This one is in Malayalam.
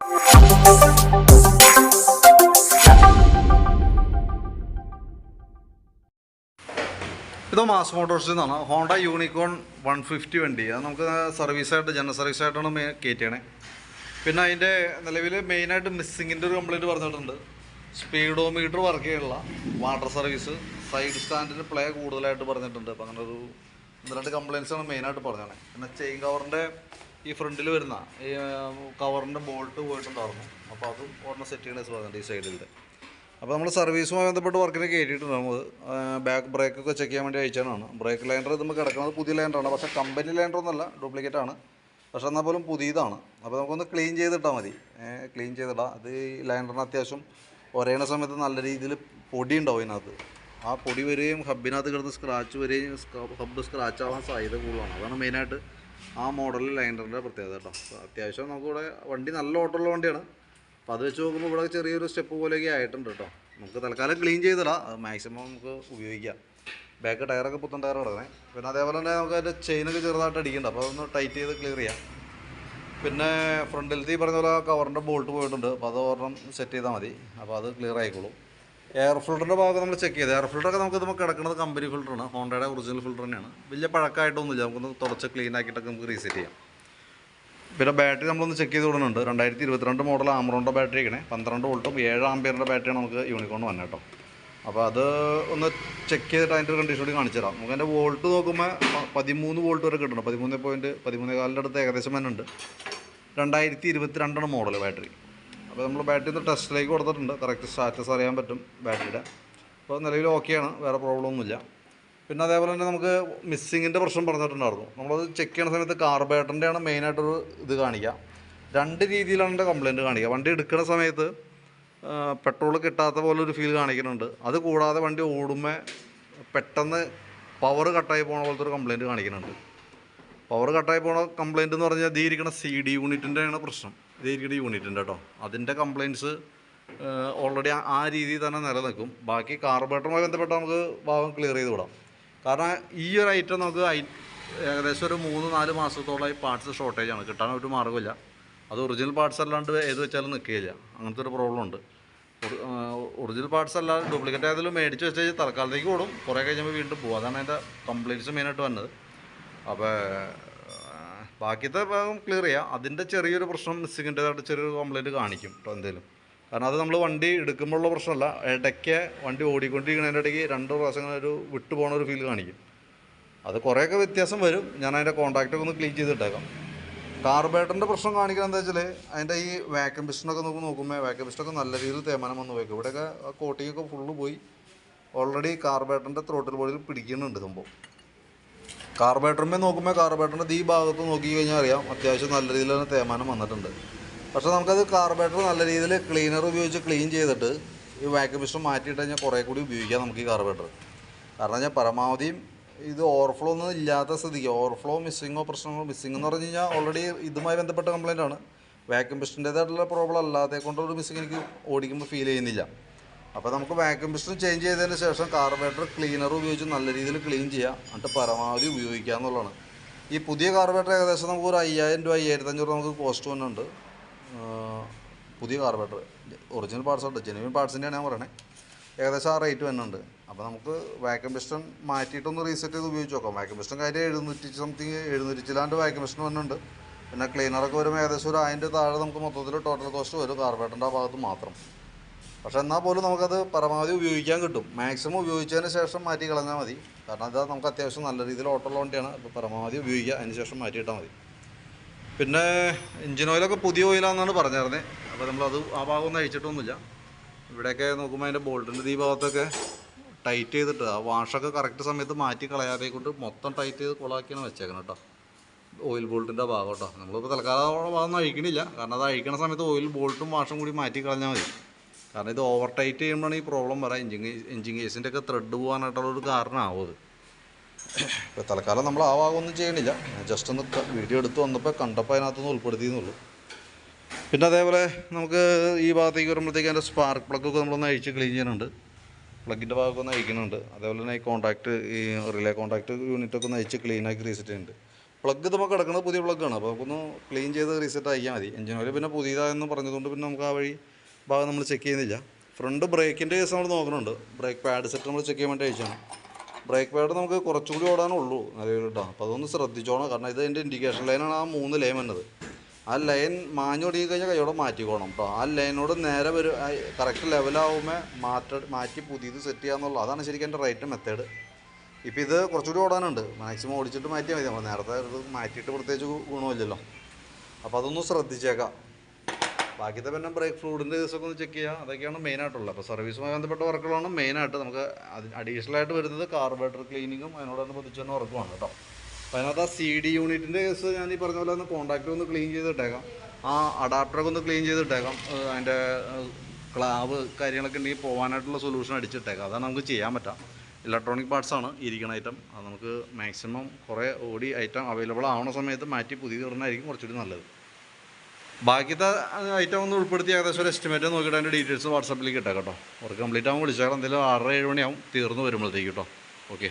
ഇത് മാസ് മോട്ടോഴ്സിൽ നിന്നാണ്. ഹോണ്ട യൂണിക്കോൺ വൺ ഫിഫ്റ്റി വണ്ടി. അത് നമുക്ക് സർവീസായിട്ട് ജനറൽ സർവീസായിട്ടാണ് മേ കയറ്റിയണേ. പിന്നെ അതിന്റെ നിലവിൽ മെയിനായിട്ട് മിസ്സിങ്ങിന്റെ ഒരു കംപ്ലയിന്റ് പറഞ്ഞിട്ടുണ്ട്. സ്പീഡോമീറ്റർ വർക്ക് ചെയ്യുള്ള വാട്ടർ സർവീസ് സൈഡ് സ്റ്റാൻഡിന്റെ പ്ലേ കൂടുതലായിട്ട് പറഞ്ഞിട്ടുണ്ട്. അപ്പോൾ അങ്ങനെ ഒരു രണ്ട് കംപ്ലയിൻസാണ് മെയിനായിട്ട് പറഞ്ഞത് പിന്നെ ചെയിൻ കവറിന്റെ ഈ ഫ്രണ്ടിൽ വരുന്ന ഈ കവറിന്റെ ബോൾട്ട് പോയിട്ടുണ്ടായിരുന്നു അപ്പോൾ അതും ഒരെണ്ണം സെറ്റ് ചെയ്യണമെന്ന് പറഞ്ഞിട്ടുണ്ട് ഈ സൈഡിൽ അപ്പോൾ നമ്മൾ സർവീസുമായി ബന്ധപ്പെട്ട് വർക്കിന് കയറ്റിയിട്ടുണ്ട് നമ്മൾ. ബാക്ക് ബ്രേക്കൊക്കെ ചെക്ക് ചെയ്യാൻ വേണ്ടി അയച്ചതാണ്. ബ്രേക്ക് ലൈൻഡർ നമുക്ക് കിടക്കുന്നത് പുതിയ ലൈൻഡറാണ് പക്ഷേ കമ്പനി ലൈൻഡർ ഒന്നല്ല ഡ്യൂപ്ലിക്കേറ്റ് ആണ്. പക്ഷേ എന്നാൽ പോലും പുതിയതാണ്. അപ്പോൾ നമുക്കൊന്ന് ക്ലീൻ ചെയ്തിട്ടാൽ മതി. ക്ലീൻ ചെയ്തിടാം. അത് ഈ ലൈൻഡറിന് അത്യാവശ്യം ഒരേണ സമയത്ത് നല്ല രീതിയിൽ പൊടി ഉണ്ടാവും ഇതിനകത്ത്. ആ പൊടി വരികയും ഹബിനകത്ത് കിടന്ന് സ്ക്രാച്ച് വരികയും ഹബ് സ്ക്രാച്ച് ആവാൻ സാധ്യത കൂടുതലാണ്. അതാണ് മെയിനായിട്ട് ആ മോഡലിൽ ലൈൻഡറിന്റെ പ്രത്യേകത കേട്ടോ അത്യാവശ്യം നമുക്കിവിടെ വണ്ടി നല്ല ഓട്ടമുള്ള വണ്ടിയാണ്. അപ്പോൾ അത് വെച്ച് നോക്കുമ്പോൾ ഇവിടെ ചെറിയൊരു സ്റ്റെപ്പ് പോലെയൊക്കെ ആയിട്ടുണ്ട് കേട്ടോ നമുക്ക് തൽക്കാലം ക്ലീൻ ചെയ്തിടാം. മാക്സിമം നമുക്ക് ഉപയോഗിക്കാം. ബാക്ക് ടയറൊക്കെ പുത്തൻ ടയർ കിടക്കണേ പിന്നെ അതേപോലെ തന്നെ നമുക്ക് അതിന്റെ ചെയിനൊക്കെ ചെറുതായിട്ട് അടിക്കണ്ട. അപ്പോൾ അതൊന്ന് ടൈറ്റ് ചെയ്ത് ക്ലിയർ ചെയ്യാം. പിന്നെ ഫ്രണ്ടിലത്തെ ഈ പറഞ്ഞ പോലെ കവറിന്റെ ബോൾട്ട് പോയിട്ടുണ്ട്. അപ്പോൾ അത് ഒരെണ്ണം സെറ്റ് ചെയ്താൽ മതി. അപ്പോൾ അത് ക്ലിയർ ആയിക്കോളും. എയർ ഫിൽറ്ററിന്റെ ഭാഗം നമ്മൾ ചെക്ക് ചെയ്ത് എയർ ഫിൽറ്ററൊക്കെ നമുക്ക് നമുക്ക് കിടക്കുന്നത് കമ്പനി ഫിൽറ്ററാണ് ഹോണ്ടയുടെ ഒറിജിനൽ ഫിൽറ്റർ തന്നെയാണ്. വലിയ പഴക്കമായിട്ടൊന്നുമില്ല. നമുക്കൊന്ന് തുടച്ച് ക്ലീൻ ആക്കിയിട്ടൊക്കെ നമുക്ക് റീസെറ്റ് ചെയ്യാം. പിന്നെ ബാറ്ററി നമ്മളൊന്ന് ചെക്ക് ചെയ്ത് വിടുന്നുണ്ട്. രണ്ടായിരത്തി ഇരുപത്തിരണ്ട് മോഡൽ ആമറോണിന്റെ ബാറ്ററി ആക്കണേ പന്ത്രണ്ട് വോൾട്ടും ഏഴ് ആംബിയറിന്റെ ബാറ്ററിയാണ് നമുക്ക് യൂണിക്കോൺ വന്നത് കേട്ടോ. അപ്പോൾ അത് ഒന്ന് ചെക്ക് ചെയ്തിട്ട് അതിന്റെ കണ്ടീഷൻ കൂടി കാണിച്ചു തരാം. നമുക്ക് അതിന്റെ വോൾട്ട് നോക്കുമ്പോൾ പതിമൂന്ന് വോൾട്ട് വരെ കിട്ടണം. പതിമൂന്ന് പോയിന്റ് പതിമൂന്ന് കാലിന്റെ അടുത്ത് ഏകദേശം തന്നെ ഉണ്ട് രണ്ടായിരത്തി ഇരുപത്തിരണ്ടാണ് മോഡൽ ബാറ്ററി അപ്പോൾ നമ്മൾ ബാറ്ററി ഒന്ന് ടെസ്റ്റിലേക്ക് കൊടുത്തിട്ടുണ്ട്. കറക്റ്റ് സ്റ്റാറ്റസ് അറിയാൻ പറ്റും ബാറ്ററിയുടെ. അപ്പോൾ നിലവിൽ ഓക്കെയാണ് വേറെ പ്രോബ്ലം ഒന്നുമില്ല. പിന്നെ അതേപോലെ തന്നെ നമുക്ക് മിസ്സിങ്ങിന്റെ പ്രശ്നം പറഞ്ഞിട്ടുണ്ടായിരുന്നു. നമ്മളത് ചെക്ക് ചെയ്യുന്ന സമയത്ത് കാർബേറ്ററിന്റെയാണ് മെയിനായിട്ടൊരു ഇത് കാണിക്കുക. രണ്ട് രീതിയിലാണ് എന്റെ കംപ്ലയിന്റ് കാണിക്കുക. വണ്ടി എടുക്കുന്ന സമയത്ത് പെട്രോൾ കിട്ടാത്ത പോലെ ഒരു ഫീൽ കാണിക്കുന്നുണ്ട്. അത് കൂടാതെ വണ്ടി ഓടുമ്പോൾ പെട്ടെന്ന് പവർ കട്ടായി പോണ പോലത്തെ ഒരു കംപ്ലയിന്റ് കാണിക്കുന്നുണ്ട്. പവർ കട്ടായി പോണ കംപ്ലയിന്റ് എന്ന് പറഞ്ഞാൽ ദീ ഇരിക്കുന്ന സി ഡി യൂണിറ്റിന്റെയാണ് പ്രശ്നം. ദീ യൂണിറ്റ് ഉണ്ട് കേട്ടോ അതിന്റെ കംപ്ലയിൻസ് ഓൾറെഡി ആ രീതിയിൽ തന്നെ നിലനിൽക്കും. ബാക്കി കാർബറേറ്ററുമായി ബന്ധപ്പെട്ട് നമുക്ക് ഭാഗം ക്ലിയർ ചെയ്ത് വിടാം. കാരണം ഈ ഒരു ഐറ്റം നമുക്ക് ഏകദേശം ഒരു മൂന്ന് നാല് മാസത്തോളമായി പാർട്സ് ഷോർട്ടേജ് ആണ്. കിട്ടാൻ ഒരു മാർഗമില്ല. അത് ഒറിജിനൽ പാർട്സ് അല്ലാണ്ട് ഏത് വെച്ചാലും നിൽക്കുകയില്ല. അങ്ങനത്തെ ഒരു പ്രോബ്ലം ഉണ്ട്. ഒറിജിനൽ പാർട്സ് അല്ല ഡ്യൂപ്ലിക്കേറ്റ് ആയതിലും മേടിച്ച് വെച്ച് കഴിഞ്ഞാൽ തൽക്കാലത്തേക്ക് ഓടും. കുറേ കഴിഞ്ഞപ്പോൾ വീണ്ടും പോകും അതാണ് അതിന്റെ കംപ്ലയിന്റ്സ് മെയിനായിട്ട് വന്നത്. അപ്പോൾ ബാക്കിയത്തെ ഭാഗം ക്ലിയർ ചെയ്യാം. അതിന്റെ ചെറിയൊരു പ്രശ്നം മിസ്സിങ്ങിന്റെതായിട്ട് ചെറിയൊരു കംപ്ലയിന്റ് കാണിക്കും കേട്ടോ എന്തെങ്കിലും കാരണം അത് നമ്മൾ വണ്ടി എടുക്കുമ്പോഴുള്ള പ്രശ്നമല്ല ഇടയ്ക്ക് വണ്ടി ഓടിക്കൊണ്ടിരിക്കുന്നതിന്റെ ഇടയ്ക്ക് രണ്ട് പ്രാവശ്യം അങ്ങനെ ഒരു വിട്ടു പോണ ഒരു ഫീൽ കാണിക്കും. അത് കുറേയൊക്കെ വ്യത്യാസം വരും. ഞാൻ അതിന്റെ കോൺടാക്റ്റൊക്കെ ഒന്ന് ക്ലീൻ ചെയ്തിട്ടേക്കാം. കാർബേറ്ററിന്റെ പ്രശ്നം കാണിക്കുന്നത് എന്താ വെച്ചാൽ അതിന്റെ ഈ വാക്കം പിസ്റ്റനൊക്കെ നമുക്ക് നോക്കുമ്പോൾ വാക്കം പിസ്റ്റൊക്കെ നല്ല രീതിയിൽ തേമാനം വന്ന് പോയേക്കും. ഇവിടെയൊക്കെ കോട്ടിങ്ങൊക്കെ ഫുള്ള് പോയി. ഓൾറെഡി കാർബേറ്ററിന്റെ ത്രോട്ടിൽ ബോഡിയിൽ പിടിക്കുന്നുണ്ട് സംഭവം. കാർബേറ്ററിന്മേ നോക്കുമ്പോൾ കാർബേറ്ററിന്റെ ഈ ഭാഗത്ത് നോക്കി കഴിഞ്ഞാൽ അറിയാം അത്യാവശ്യം നല്ല രീതിയിൽ തന്നെ തേമാനം വന്നിട്ടുണ്ട്. പക്ഷേ നമുക്കത് കാർബേറ്റർ നല്ല രീതിയിൽ ക്ലീനർ ഉപയോഗിച്ച് ക്ലീൻ ചെയ്തിട്ട് ഈ വാക്യൂം മിസ്റ്റർ മാറ്റിയിട്ട് കഴിഞ്ഞാൽ കുറേ കൂടി ഉപയോഗിക്കാം നമുക്ക് ഈ കാർബേറ്റർ കാരണം ഞാൻ പരമാവധി ഇത് ഓവർഫ്ലോ ഒന്നും ഇല്ലാത്ത സ്ഥിതിക്ക് ഓവർഫ്ലോ മിസ്സിങ്ങോ പ്രശ്നങ്ങളോ മിസ്സിംഗ് എന്ന് പറഞ്ഞു കഴിഞ്ഞാൽ ഓൾറെഡി ഇതുമായി ബന്ധപ്പെട്ട കംപ്ലയിന്റ് ആണ്. വാക്യൂം പിസ്റ്റന്റേതായിട്ടുള്ള പ്രോബ്ലം അല്ലാതെ കൊണ്ടൊരു മിസ്സിങ് എനിക്ക് ഓടിക്കുമ്പോൾ ഫീൽ ചെയ്യുന്നില്ല. അപ്പോൾ നമുക്ക് വാക്യൂം പിസ്റ്റൺ ചേഞ്ച് ചെയ്തതിന് ശേഷം കാർബേറ്റർ ക്ലീനർ ഉപയോഗിച്ച് നല്ല രീതിയിൽ ക്ലീൻ ചെയ്യുക എന്നിട്ട് പരമാവധി ഉപയോഗിക്കുക എന്നുള്ളതാണ്. ഈ പുതിയ കാർബേറ്റർ ഏകദേശം നമുക്ക് ഒരു അയ്യായിരം രൂപ അയ്യായിരത്തഞ്ഞൂറ് നമുക്ക് കോസ്റ്റ് വന്നുണ്ട് പുതിയ കാർബേറ്റർ ഒറിജിനൽ പാർട്സ് ഉണ്ട്. ജെനുവിൻ പാർട്സിന്റെയാണ് ഞാൻ പറയണേ. ഏകദേശം ആ റേറ്റ് വരുന്നുണ്ട് അപ്പോൾ നമുക്ക് വാക്യൂം പിസ്റ്റൺ മാറ്റിയിട്ടൊന്ന് റീസെറ്റ് ചെയ്ത് ഉപയോഗിച്ച് നോക്കാം. വാക്യൂം പിസ്റ്റൺ കാര്യം എഴുന്നൂറ്റി സംതിങ് എഴുന്നൂറ്റി ചിലാണ്ട് വാക്യൂം പിസ്റ്റൺ വരുന്നുണ്ട് പിന്നെ ക്ലീനറൊക്കെ വരുമ്പോൾ ഏകദേശം ഒരു അതിന്റെ താഴെ നമുക്ക് മൊത്തത്തിൽ ടോട്ടൽ കോസ്റ്റ് വരും. കാർബേറ്ററിന്റെ ആ ഭാഗത്ത് മാത്രം. പക്ഷെ എന്നാൽ പോലും നമുക്കത് പരമാവധി ഉപയോഗിക്കാൻ കിട്ടും. മാക്സിമം ഉപയോഗിച്ചതിന് ശേഷം മാറ്റി കളഞ്ഞാൽ മതി. കാരണം അത് നമുക്ക് അത്യാവശ്യം നല്ല രീതിയിൽ ഓട്ടമുള്ള വണ്ടിയാണ്. അപ്പോൾ പരമാവധി ഉപയോഗിക്കുക. അതിന് ശേഷം മാറ്റിയിട്ടാൽ മതി. പിന്നെ എഞ്ചിൻ ഓയിലൊക്കെ പുതിയ ഓയിലാണെന്നാണ് പറഞ്ഞിരുന്നത് അപ്പോൾ നമ്മളത് ആ ഭാഗമൊന്നും അഴിച്ചിട്ടൊന്നുമില്ല. ഇവിടെയൊക്കെ നോക്കുമ്പോൾ അതിന്റെ ബോൾട്ടിന്റെ ഈ ഭാഗത്തൊക്കെ ടൈറ്റ് ചെയ്തിട്ട് ആ വാഷൊക്കെ കറക്റ്റ് സമയത്ത് മാറ്റി കളയാതെ കൊണ്ട് മൊത്തം ടൈറ്റ് ചെയ്ത് കുളാക്കിയാണ് വെച്ചേക്കണം കേട്ടോ. ഓയിൽ ബോൾട്ടിന്റെ ഭാഗം കേട്ടോ. നമ്മളിപ്പോൾ തൽക്കാലം ആ ഭാഗം ഒന്നും അഴിക്കണില്ല. കാരണം അത് അഴിക്കണ സമയത്ത് ഓയിൽ ബോൾട്ടും വാഷും കൂടി മാറ്റി കളഞ്ഞാൽ മതി. കാരണം ഇത് ഓവർ ടൈറ്റ് ചെയ്യുമ്പോഴാണ് ഈ പ്രോബ്ലം വരാം. എഞ്ചിങ് എഞ്ചിങ് കേസിന്റെ ഒക്കെ ത്രെഡ് പോകാനായിട്ടുള്ള ഒരു ഇപ്പോൾ തൽക്കാലം നമ്മൾ ആ ഭാഗമൊന്നും ചെയ്യണില്ല. ജസ്റ്റ് ഒന്ന് വീഡിയോ എടുത്ത് വന്നപ്പോൾ കണ്ടപ്പോൾ അതിനകത്തൊന്ന് ഉൾപ്പെടുത്തിയെന്നുള്ളൂ. പിന്നെ അതേപോലെ നമുക്ക് ഈ ഭാഗത്തേക്ക് വരുമ്പോഴത്തേക്ക് അതിന്റെ സ്പാർക്ക് പ്ലഗൊക്കെ നമ്മളൊന്ന് അഴിച്ച് ക്ലീൻ ചെയ്യുന്നുണ്ട് പ്ലഗിന്റെ ഭാഗമൊക്കെ ഒന്ന് അഴിക്കുന്നുണ്ട്. അതേപോലെ തന്നെ ഈ കോൺടാക്റ്റ് ഈ റിലേ കോൺടാക്റ്റ് യൂണിറ്റൊക്കെ ഒന്ന് അഴിച്ച് ക്ലീൻ ആക്കി റീസെറ്റ് ചെയ്യുന്നുണ്ട്. പ്ലഗ് നമുക്ക് കിടക്കുന്നത് പുതിയ പ്ലഗ് ആണ്. അപ്പോൾ നമുക്കൊന്ന് ക്ലീൻ ചെയ്ത് റീസെറ്റ് ആക്കിയാൽ മതി. എഞ്ചിൻ ഓയിൽ പിന്നെ പുതിയതാണെന്ന് പറഞ്ഞതുകൊണ്ട് പിന്നെ നമുക്ക് ആ വഴി ഭാഗം നമ്മൾ ചെക്ക് ചെയ്യുന്നില്ല. ഫ്രണ്ട് ബ്രേക്കിന്റെ കേസ് നമ്മൾ നോക്കുന്നുണ്ട്. ബ്രേക്ക് പാഡ് സെറ്റ് നമ്മൾ ചെക്ക് ചെയ്യാൻ വേണ്ടി അയച്ചാണ് ബ്രേക്ക് പാഡ് നമുക്ക് കുറച്ചുകൂടി ഓടാനുള്ളൂ. നിലവിൽ കേട്ടോ അപ്പോൾ അതൊന്ന് ശ്രദ്ധിച്ചോണം. കാരണം ഇത് എന്റെ ഇൻഡിക്കേഷൻ ലൈനാണ് ആ മൂന്ന് ലൈൻ വന്നത്. ആ ലൈൻ മാഞ്ഞു തുടങ്ങി കഴിഞ്ഞാൽ കൈയോടെ മാറ്റിക്കോണം കേട്ടോ ആ ലൈനോട് നേരെ വരും കറക്റ്റ് ലെവലാവുമ്പോൾ മാറ്റ മാറ്റി പുതിയത് സെറ്റ് ചെയ്യാന്നുള്ളത് അതാണ് ശരിക്കും എന്റെ റൈറ്റ് മെത്തേഡ് ഇപ്പോൾ ഇത് കുറച്ചുകൂടി ഓടാനുണ്ട്. മാക്സിമം ഓടിച്ചിട്ട് മാറ്റിയാൽ മതി. നമ്മൾ നേരത്തെ ഇത് മാറ്റിയിട്ട് പ്രത്യേകിച്ച് ഗുണമില്ലല്ലോ. അപ്പോൾ അതൊന്ന് ശ്രദ്ധിച്ചേക്കാം. ബാക്കിത്തെ പിന്നെ ബ്രേക്ക് ഫ്ലൂഡിന്റെ ദിവസമൊക്കെ ഒന്ന് ചെക്ക് ചെയ്യുക അതൊക്കെയാണ് മെയിനായിട്ടുള്ളത് അപ്പോൾ സർവീസുമായി ബന്ധപ്പെട്ട വർക്കുകളാണ് മെയിനായിട്ട് നമുക്ക് അഡീഷണൽ ആയിട്ട് വരുന്നത് കാർബറേറ്റർ ക്ലീനിങ്ങും അതിനോടനുബന്ധിച്ച് തന്നെ വർക്കുമാണ് കേട്ടോ. അപ്പോൾ അതിനകത്ത് ആ സി ഡി യൂണിറ്റിന്റെ കേസ് ഞാൻ ഈ പറഞ്ഞ പോലെ ഒന്ന് കോൺടാക്റ്റ് ഒന്ന് ക്ലീൻ ചെയ്തിട്ടേക്കാം. ആ അഡാപ്റ്ററൊക്കെ ഒന്ന് ക്ലീൻ ചെയ്തിട്ടേക്കാം. അതിന്റെ ക്ലാവ് കാര്യങ്ങളൊക്കെ ഉണ്ടെങ്കിൽ പോകാനായിട്ടുള്ള സൊല്യൂഷൻ അടിച്ചിട്ടേക്കാം. അതാണ് നമുക്ക് ചെയ്യാൻ പറ്റാം. ഇലക്ട്രോണിക് പാർട്സ് ആണ് ഇരിക്കുന്ന ഐറ്റം അത് നമുക്ക് മാക്സിമം കുറേ ഓടി ഐറ്റം അവൈലബിൾ ആവുന്ന സമയത്ത് മാറ്റി പുതിയത് ഇടുന്നതായിരിക്കും കുറച്ചുകൂടി നല്ലത്. ബാക്കിത്തെ ഐറ്റം ഒന്ന് ഉൾപ്പെടുത്തി ഏകദേശം ഒരു എസ്റ്റിമേറ്റ് നോക്കിയിട്ട് അതിന്റെ ഡീറ്റെയിൽസ് വാട്സാപ്പിലേക്ക് ഇട്ടേക്കാം കേട്ടോ. വർക്ക് കംപ്ലീറ്റ് ആകുമ്പോൾ വിളിച്ചാൽ എന്തെങ്കിലും ആറര ഏഴ് മണിയാവും തീർന്നു വരുമ്പോഴത്തേക്ക് കേട്ടോ. ഓക്കെ